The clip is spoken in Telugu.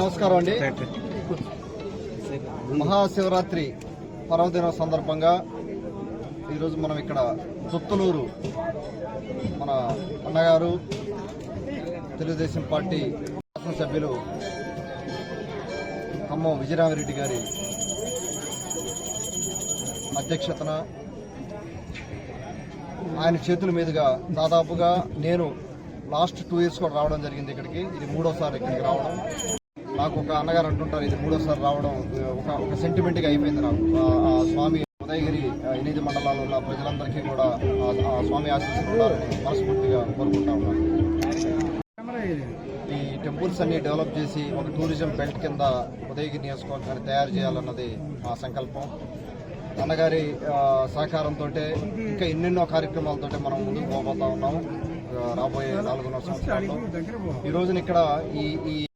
నమస్కారం అండి. మహాశివరాత్రి పర్వదినం సందర్భంగా ఈరోజు మనం ఇక్కడ దుత్తలూరు మన అన్నగారు తెలుగుదేశం పార్టీ శాసనసభ్యులు ఖమ్మం విజయరామరెడ్డి గారి అధ్యక్షతన ఆయన చేతుల మీదుగా దాదాపుగా నేను లాస్ట్ టూ ఇయర్స్ కూడా రావడం జరిగింది ఇక్కడికి. ఇది మూడోసారి ఇక్కడికి రావడం. నాకు ఒక అన్నగారు అంటుంటారు ఇది మూడోసారి రావడం ఒక ఒక సెంటిమెంట్గా అయిపోయింది నాకు. ఆ- స్వామి ఉదయగిరి ఎనిమిది మండలాలు ఉన్న ప్రజలందరికీ కూడా ఆ- స్వామి ఆశీస్సులు ఉండాలని మనస్ఫూర్తిగా కోరుకుంటా ఉన్నాను. ఈ టెంపుల్స్ అన్ని డెవలప్ చేసి ఒక టూరిజం బెల్ట్ కింద ఉదయగిరి నియోజకవర్గాన్ని తయారు చేయాలన్నది మా సంకల్పం. అన్నగారి సహకారంతో ఇంకా ఎన్నెన్నో కార్యక్రమాలతో మనం ముందుకు పోబోతా ఉన్నాము. రాబోయే నాలుగున్నర సంవత్సరాల్లో. ఈ రోజున ఇక్కడ ఈ ఈ